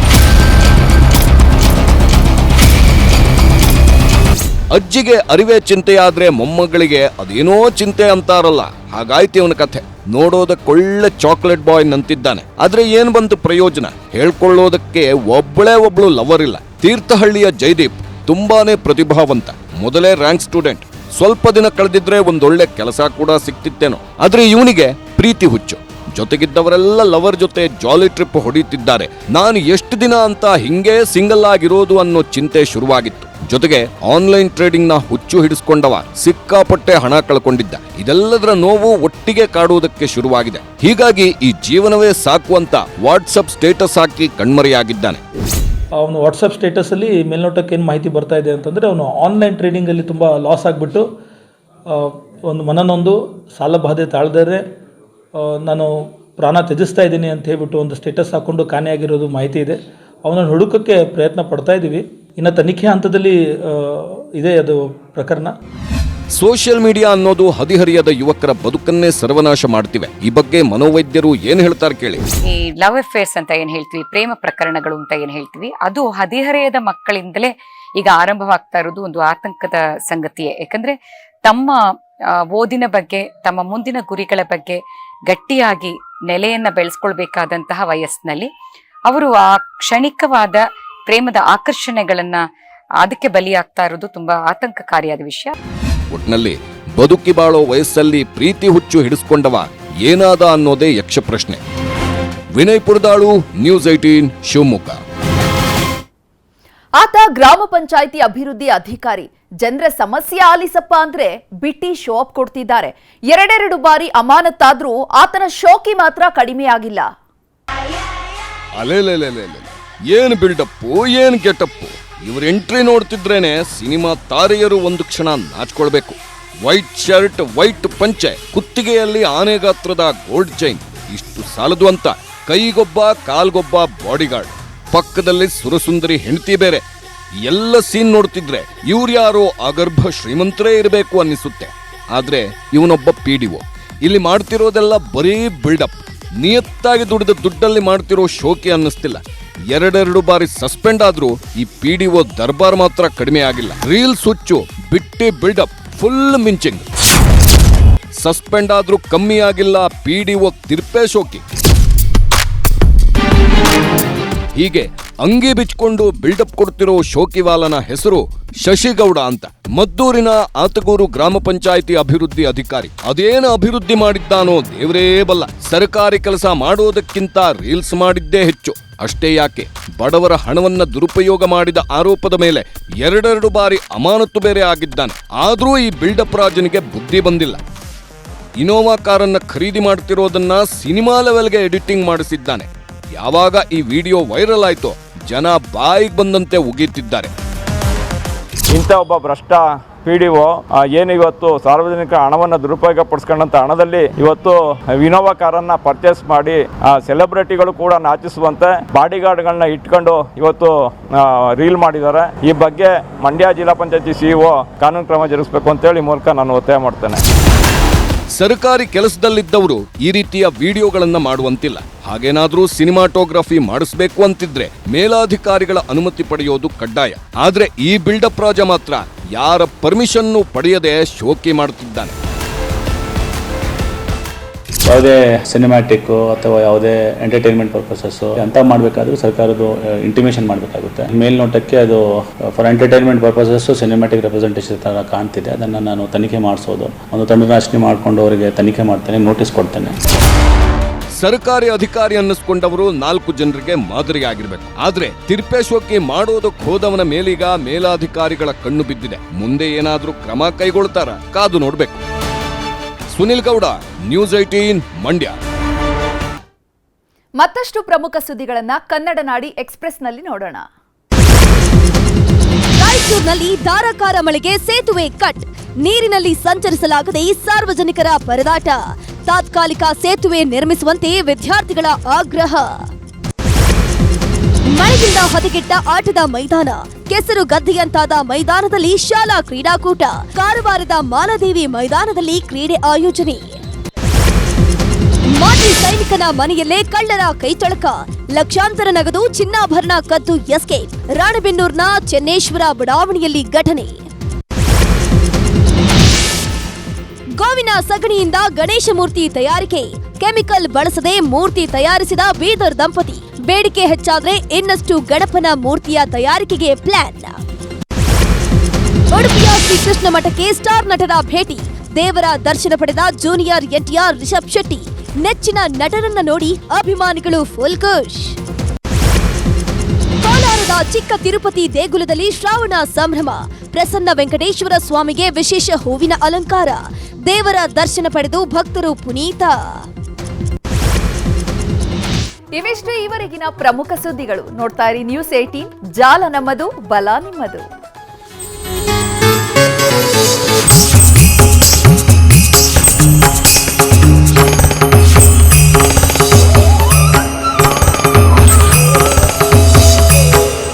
ಅಜ್ಜಿಗೆ ಅರಿವೆ ಚಿಂತೆಯಾದ್ರೆ ಮೊಮ್ಮಗಳಿಗೆ ಅದೇನೋ ಚಿಂತೆ ಅಂತಾರಲ್ಲ. ಹಾಗಾಯ್ತು ಇವನ ಕಥೆ. ನೋಡೋದಕ್ಕೊಳ್ಳೆ ಚಾಕ್ಲೇಟ್ ಬಾಯ್ ನಂತಿದ್ದಾನೆ. ಆದ್ರೆ ಏನ್ ಬಂತು ಪ್ರಯೋಜನ? ಹೇಳ್ಕೊಳ್ಳೋದಕ್ಕೆ ಒಬ್ಬಳೇ ಒಬ್ಳು ಲವರ್ ಇಲ್ಲ. ತೀರ್ಥಹಳ್ಳಿಯ ಜೈದೀಪ್ ತುಂಬಾನೇ ಪ್ರತಿಭಾವಂತ, ಮೊದಲೇ ರ್ಯಾಂಕ್ ಸ್ಟೂಡೆಂಟ್ ಸ್ವಲ್ಪ ದಿನ ಕಳೆದಿದ್ರೆ ಒಂದೊಳ್ಳೆ ಕೆಲಸ ಕೂಡ ಸಿಕ್ತಿತ್ತೇನೋ ಆದ್ರೆ ಇವನಿಗೆ ಪ್ರೀತಿ ಹುಚ್ಚು. ಜೊತೆಗಿದ್ದವರೆಲ್ಲ ಲವರ್ ಜೊತೆ ಜಾಲಿ ಟ್ರಿಪ್ ಹೊಡೀತಿದ್ದಾರೆ. ನಾನು ಎಷ್ಟು ದಿನ ಅಂತ ಹಿಂಗೆ ಸಿಂಗಲ್ ಆಗಿರೋದು ಅನ್ನೋ ಚಿಂತೆ ಶುರುವಾಗಿತ್ತು. ಜೊತೆಗೆ ಆನ್ಲೈನ್ ಟ್ರೇಡಿಂಗ್ನ ಹುಚ್ಚು ಹಿಡಿಸ್ಕೊಂಡವ, ಸಿಕ್ಕಾಪಟ್ಟೆ ಹಣ ಕಳ್ಕೊಂಡಿದ್ದ. ಇದೆಲ್ಲದರ ನೋವು ಒಟ್ಟಿಗೆ ಕಾಡುವುದಕ್ಕೆ ಶುರುವಾಗಿದೆ. ಹೀಗಾಗಿ ಈ ಜೀವನವೇ ಸಾಕು ಅಂತ ವಾಟ್ಸಪ್ ಸ್ಟೇಟಸ್ ಹಾಕಿ ಕಣ್ಮರೆಯಾಗಿದ್ದಾನೆ. ಅವನು ವಾಟ್ಸಪ್ ಸ್ಟೇಟಸಲ್ಲಿ ಮೇಲ್ನೋಟಕ್ಕೆ ಏನು ಮಾಹಿತಿ ಬರ್ತಾ ಇದೆ ಅಂತಂದರೆ ಅವನು ಆನ್ಲೈನ್ ಟ್ರೇಡಿಂಗಲ್ಲಿ ತುಂಬ ಲಾಸ್ ಆಗಿಬಿಟ್ಟು ಒಂದು ಮನನೊಂದು, ಸಾಲ ಬಾಧೆ ತಾಳ್ದರೆ ನಾನು ಪ್ರಾಣ ತ್ಯಜಿಸ್ತಾ ಇದ್ದೀನಿ ಅಂತ ಹೇಳ್ಬಿಟ್ಟು ಒಂದು ಸ್ಟೇಟಸ್ ಹಾಕ್ಕೊಂಡು ಕಾಣೆಯಾಗಿರೋದು ಮಾಹಿತಿ ಇದೆ. ಅವನನ್ನು ಹುಡುಕೋಕ್ಕೆ ಪ್ರಯತ್ನ ಪಡ್ತಾ ಇದ್ದೀವಿ ಇನ್ನು ತನಿಖೆ ಹಂತದಲ್ಲಿ ಇದೆ ಅದು ಪ್ರಕರಣ. ಸೋಷಿಯಲ್ ಮೀಡಿಯಾ ಅನ್ನೋದು ಹದಿಹರಿಯದ ಯುವಕರ ಬದುಕನ್ನೇ ಸರ್ವನಾಶ ಮಾಡ್ತಿವೆ. ಈ ಬಗ್ಗೆ ಮನೋವೈದ್ಯರು ಏನ್ ಹೇಳ್ತಾರೆ ಕೇಳಿ. ಈ ಲವ್ ಅಫೇರ್ಸ್ ಅಂತ ಏನ್ ಹೇಳ್ತೀವಿ, ಪ್ರೇಮ ಪ್ರಕರಣಗಳು ಅಂತ ಏನ್ ಹೇಳ್ತೀವಿ, ಅದು ಹದಿಹರೆಯದ ಮಕ್ಕಳಿಂದಲೇ ಈಗ ಆರಂಭವಾಗ್ತಾ ಇರೋದು ಒಂದು ಆತಂಕದ ಸಂಗತಿಯೇ. ಯಾಕಂದ್ರೆ ತಮ್ಮ ಓದಿನ ಬಗ್ಗೆ, ತಮ್ಮ ಮುಂದಿನ ಗುರಿಗಳ ಬಗ್ಗೆ ಗಟ್ಟಿಯಾಗಿ ನೆಲೆಯನ್ನ ಬೆಳೆಸ್ಕೊಳ್ಬೇಕಾದಂತಹ ವಯಸ್ಸಿನಲ್ಲಿ ಅವರು ಆ ಕ್ಷಣಿಕವಾದ ಪ್ರೇಮದ ಆಕರ್ಷಣೆಗಳನ್ನ ಅದಕ್ಕೆ ಬಲಿಯಾಗ್ತಾ ಇರೋದು ತುಂಬಾ ಆತಂಕಕಾರಿಯಾದ ವಿಷಯ. ಒಟ್ನಲ್ಲಿ ಬದುಕಿ ಬಾಳೋ ವಯಸ್ಸಲ್ಲಿ ಪ್ರೀತಿ ಹುಚ್ಚು ಹಿಡಿಸ್ಕೊಂಡವ ಏನಾದ ಅನ್ನೋದೇ ಯಕ್ಷ ಪ್ರಶ್ನೆ. Vinay Puradalu news eighteen Shivamogga. ಆತ ಗ್ರಾಮ ಪಂಚಾಯಿತಿ ಅಭಿವೃದ್ಧಿ ಅಧಿಕಾರಿ. ಜನರ ಸಮಸ್ಯೆ ಆಲಿಸಪ್ಪ ಅಂದ್ರೆ ಬಿಟ್ಟಿ ಶೋ ಅಪ್ ಕೊಡ್ತಿದ್ದಾರೆ. ಎರಡೆರಡು ಬಾರಿ ಅಮಾನತ್ತಾದ್ರೂ ಆತನ ಶೋಕಿ ಮಾತ್ರ ಕಡಿಮೆ ಆಗಿಲ್ಲ. ಅಲೆಲೆಲೆಲೆಲೆ. ಏನ್ ಬಿಲ್ಡಪ್ಪು ಏನ್ ಗೆಟಪ್ಪು ಇವ್ರ ಎಂಟ್ರಿ ನೋಡ್ತಿದ್ರೇನೆ ಸಿನಿಮಾ ತಾರೆಯರು ಒಂದು ಕ್ಷಣ ನಾಚ್ಕೊಳ್ಬೇಕು. ವೈಟ್ ಶರ್ಟ್ ವೈಟ್ ಪಂಚೆ, ಕುತ್ತಿಗೆಯಲ್ಲಿ ಆನೆ ಗಾತ್ರದ ಗೋಲ್ಡ್ ಚೈನ್ ಇಷ್ಟು ಸಾಲದು ಅಂತ, ಕೈಗೊಬ್ಬ, ಕಾಲ್ಗೊಬ್ಬ ಬಾಡಿಗಾರ್ಡ್ ಪಕ್ಕದಲ್ಲಿ ಸುರಸುಂದರಿ ಹೆಂಡತಿ ಬೇರೆ. ಎಲ್ಲ ಸೀನ್ ನೋಡ್ತಿದ್ರೆ ಇವ್ರ್ಯಾರೋ ಅಗರ್ಭ ಶ್ರೀಮಂತರೇ ಇರಬೇಕು ಅನ್ನಿಸುತ್ತೆ. ಆದ್ರೆ ಇವನೊಬ್ಬ ಪಿ ಡಿ ಒ. ಇಲ್ಲಿ ಮಾಡ್ತಿರೋದೆಲ್ಲ ಬರೀ ಬಿಲ್ಡಪ್ ನಿಯತ್ತಾಗಿ ದುಡಿದ ದುಡ್ಡಲ್ಲಿ ಮಾಡ್ತಿರೋ ಶೋಕಿ ಅನ್ನಿಸ್ತಿಲ್ಲ. ಎರಡೆರಡು ಬಾರಿ ಸಸ್ಪೆಂಡ್ ಆದ್ರೂ ಈ ಪಿಡಿಒ ದರ್ಬಾರ್ ಮಾತ್ರ ಕಡಿಮೆ ಆಗಿಲ್ಲ. ರೀಲ್ ಸುಚ್ಚು, ಬಿಟ್ಟಿ ಬಿಲ್ಡಪ್ ಫುಲ್ ಮಿಂಚಿಂಗ್. ಸಸ್ಪೆಂಡ್ ಆದ್ರೂ ಕಮ್ಮಿ ಆಗಿಲ್ಲ ಪಿಡಿಒ ತಿರ್ಪೇ ಶೋಕಿ ಹೀಗೆ ಅಂಗಿ ಬಿಚ್ಕೊಂಡು ಬಿಲ್ಡಪ್ ಕೊಡ್ತಿರೋ ಶೋಕಿವಾಲನ ಹೆಸರು ಶಶಿಗೌಡ ಅಂತ. ಮದ್ದೂರಿನ ಆತಗೂರು ಗ್ರಾಮ ಪಂಚಾಯಿತಿ ಅಭಿವೃದ್ಧಿ ಅಧಿಕಾರಿ. ಅದೇನು ಅಭಿವೃದ್ಧಿ ಮಾಡಿದ್ದಾನೋ ದೇವರೇ ಬಲ್ಲ. ಸರ್ಕಾರಿ ಕೆಲಸ ಮಾಡೋದಕ್ಕಿಂತ ರೀಲ್ಸ್ ಮಾಡಿದ್ದೇ ಹೆಚ್ಚು. ಅಷ್ಟೇ ಯಾಕೆ? ಬಡವರ ಹಣವನ್ನ ದುರುಪಯೋಗ ಮಾಡಿದ ಆರೋಪದ ಮೇಲೆ ಎರಡೆರಡು ಬಾರಿ ಅಮಾನತು ಬೇರೆ ಆಗಿದ್ದಾನೆ. ಆದರೂ ಈ ಬಿಲ್ಡಪ್ ರಾಜನಿಗೆ ಬುದ್ಧಿ ಬಂದಿಲ್ಲ. ಇನೋವಾ ಕಾರನ್ನ ಖರೀದಿ ಮಾಡುತ್ತಿರೋದನ್ನ ಸಿನಿಮಾ ಲೆವೆಲ್ಗೆ ಎಡಿಟಿಂಗ್ ಮಾಡಿಸಿದ್ದಾನೆ. ಯಾವಾಗ ಈ ವಿಡಿಯೋ ವೈರಲ್ ಆಯ್ತು ಜನ ಬಾಯಿಗೆ ಬಂದಂತೆ ಉಗೀತಿದ್ದಾರೆ ಇಂಥ ಒಬ್ಬ ಭ್ರಷ್ಟ ಪಿ ಡಿ ಒ ಏನು ಇವತ್ತು ಸಾರ್ವಜನಿಕ ಹಣವನ್ನು ದುರುಪಯೋಗ ಪಡಿಸ್ಕೊಂಡಂತ ಹಣದಲ್ಲಿ ಇವತ್ತು ವಿನೋವಾ ಕಾರನ್ನ ಪರ್ಚೇಸ್ ಮಾಡಿ ಸೆಲೆಬ್ರಿಟಿಗಳು ಕೂಡ ನಾಚಿಸುವಂತೆ ಬಾಡಿಗಾರ್ಡ್ಗಳನ್ನ ಇಟ್ಕೊಂಡು ಇವತ್ತು ರೀಲ್ ಮಾಡಿದ್ದಾರೆ. ಈ ಬಗ್ಗೆ ಮಂಡ್ಯ ಜಿಲ್ಲಾ ಪಂಚಾಯತಿ ಸಿಇಒ ಕಾನೂನು ಕ್ರಮ ಜರುಗಿಸಬೇಕು ಅಂತೇಳಿ ಮೂಲಕ ನಾನು ಒತ್ತಾಯ ಮಾಡ್ತೇನೆ. ಸರ್ಕಾರಿ ಕೆಲಸದಲ್ಲಿದ್ದವರು ಈ ರೀತಿಯ ವಿಡಿಯೋಗಳನ್ನ ಮಾಡುವಂತಿಲ್ಲ. ಹಾಗೇನಾದ್ರೂ ಸಿನಿಮಾಟೋಗ್ರಫಿ ಮಾಡಿಸ್ಬೇಕು ಅಂತಿದ್ರೆ ಮೇಲಾಧಿಕಾರಿಗಳ ಅನುಮತಿ ಪಡೆಯೋದು ಕಡ್ಡಾಯ. ಆದ್ರೆ ಈ ಬಿಲ್ಡಪ್ ರಾಜ ಮಾತ್ರ ಯಾರ ಪರ್ಮಿಷನ್ನು ಪಡೆಯದೆ ಶೋಕಿ ಮಾಡುತ್ತಿದ್ದಾನೆ ಯಾವುದೇ ಸಿನಿಮ್ಯಾಟಿಕ್ ಅಥವಾ ಯಾವುದೇ ಎಂಟರ್ಟೈನ್ಮೆಂಟ್ ಪರ್ಪಸಸ್ ಅಂತ ಮಾಡಬೇಕಾದ್ರೂ ಸರ್ಕಾರದ್ದು ಇಂಟಿಮೇಷನ್ ಮಾಡಬೇಕಾಗುತ್ತೆ. ಮೇಲ್ನೋಟಕ್ಕೆ ಅದು for entertainment purposes cinematic representation ಥರ ಕಾಣ್ತಿದೆ. ಅದನ್ನು ನಾನು ತನಿಖೆ ಮಾಡಿಸೋದು. ಒಂದು ತಂಡ ರಚನೆ ಮಾಡಿಕೊಂಡು ಅವರಿಗೆ ತನಿಖೆ ಮಾಡ್ತೇನೆ ನೋಟಿಸ್ ಕೊಡ್ತೇನೆ. ಸರ್ಕಾರಿ ಅಧಿಕಾರಿ ಅನ್ನಿಸ್ಕೊಂಡವರು ನಾಲ್ಕು ಜನರಿಗೆ ಮಾದರಿಯಾಗಿರ್ಬೇಕು. ಆದ್ರೆ ತಿರ್ಪೇಶೋಕಿ ಮಾಡೋದಕ್ಕೆ ಹೋದವನ ಮೇಲೀಗ ಮೇಲಾಧಿಕಾರಿಗಳ ಕಣ್ಣು ಬಿದ್ದಿದೆ. ಮುಂದೆ ಏನಾದ್ರೂ ಕ್ರಮ ಕೈಗೊಳ್ತಾರ, ಕಾದು ನೋಡ್ಬೇಕು. Sunil Gowda news eighteen Mandya. ಮತ್ತಷ್ಟು ಪ್ರಮುಖ ಸುದ್ದಿಗಳನ್ನ ಕನ್ನಡ ನಾಡಿ ಎಕ್ಸ್ಪ್ರೆಸ್ನಲ್ಲಿ ನೋಡೋಣ. ರಾಯಚೂರಿನಲ್ಲಿ ಧಾರಾಕಾರ ಮಳೆಗೆ ಸೇತುವೆ ಕಟ್. ನೀರಿನಲ್ಲಿ ಸಂಚರಿಸಲಾಗದೆ ಸಾರ್ವಜನಿಕರ ಪರದಾಟ. ತಾತ್ಕಾಲಿಕ ಸೇತುವೆ ನಿರ್ಮಿಸುವಂತೆ ವಿದ್ಯಾರ್ಥಿಗಳ ಆಗ್ರಹ. ಮಳೆಯಿಂದ ಹದಗೆಟ್ಟ ಆಟದ ಮೈದಾನ, ಕೆಸರು ಗದ್ದೆಯಂತಾದ ಮೈದಾನದಲ್ಲಿ ಶಾಲಾ ಕ್ರೀಡಾಕೂಟ, ಕಾರವಾರದ ಮಾಲದೇವಿ ಮೈದಾನದಲ್ಲಿ ಕ್ರೀಡೆ ಆಯೋಜನೆ. ಮಾಜಿ ಸೈನಿಕನ ಮನೆಯಲ್ಲೇ ಕಳ್ಳರ ಕೈಚಳಕ, ಲಕ್ಷಾಂತರ ನಗದು ಚಿನ್ನಾಭರಣ ಕದ್ದು ಎಸ್ಕೇಪ್, ರಾಣಬೆನ್ನೂರ್ನ ಚೆನ್ನೇಶ್ವರ ಬಡಾವಣೆಯಲ್ಲಿ ಘಟನೆ. ಗೋವಿನ ಸಗಣಿಯಿಂದ ಗಣೇಶ ಮೂರ್ತಿ ತಯಾರಿಕೆ, ಕೆಮಿಕಲ್ ಬಳಸದೆ ಮೂರ್ತಿ ತಯಾರಿಸಿದ ಬೀದರ್ ದಂಪತಿ. ಬೇಡಿಕೆ ಹೆಚ್ಚಾದ್ರೆ ಇನ್ನಷ್ಟು ಗಣಪನ ಮೂರ್ತಿಯ ತಯಾರಿಕೆಗೆ ಪ್ಲಾನ್ ಉಡುಪಿಯ ಶ್ರೀಕೃಷ್ಣ ಮಠಕ್ಕೆ ಸ್ಟಾರ್ ನಟರ ಭೇಟಿ. ದೇವರ ದರ್ಶನ ಪಡೆದ ಜೂನಿಯರ್ ಎನ್ಟಿಆರ್ ರಿಷಬ್ ಶೆಟ್ಟಿ. ನೆಚ್ಚಿನ ನಟರನ್ನ ನೋಡಿ ಅಭಿಮಾನಿಗಳು ಫುಲ್ ಖುಷ್ ಕೋಲಾರದ ಚಿಕ್ಕ ತಿರುಪತಿ ದೇಗುಲದಲ್ಲಿ ಶ್ರಾವಣ ಸಂಭ್ರಮ. ಪ್ರಸನ್ನ ವೆಂಕಟೇಶ್ವರ ಸ್ವಾಮಿಗೆ ವಿಶೇಷ ಹೂವಿನ ಅಲಂಕಾರ. ದೇವರ ದರ್ಶನ ಪಡೆದು ಭಕ್ತರು ಪುನೀತ. ಇವಿಷ್ಟು ಈವರೆಗಿನ ಪ್ರಮುಖ ಸುದ್ದಿಗಳು. ನೋಡ್ತಾ ಇರಿ ನ್ಯೂಸ್ ಏಟೀನ್ ಜಾಲ ನಮ್ಮದು ಬಲ ನಿಮ್ಮದು.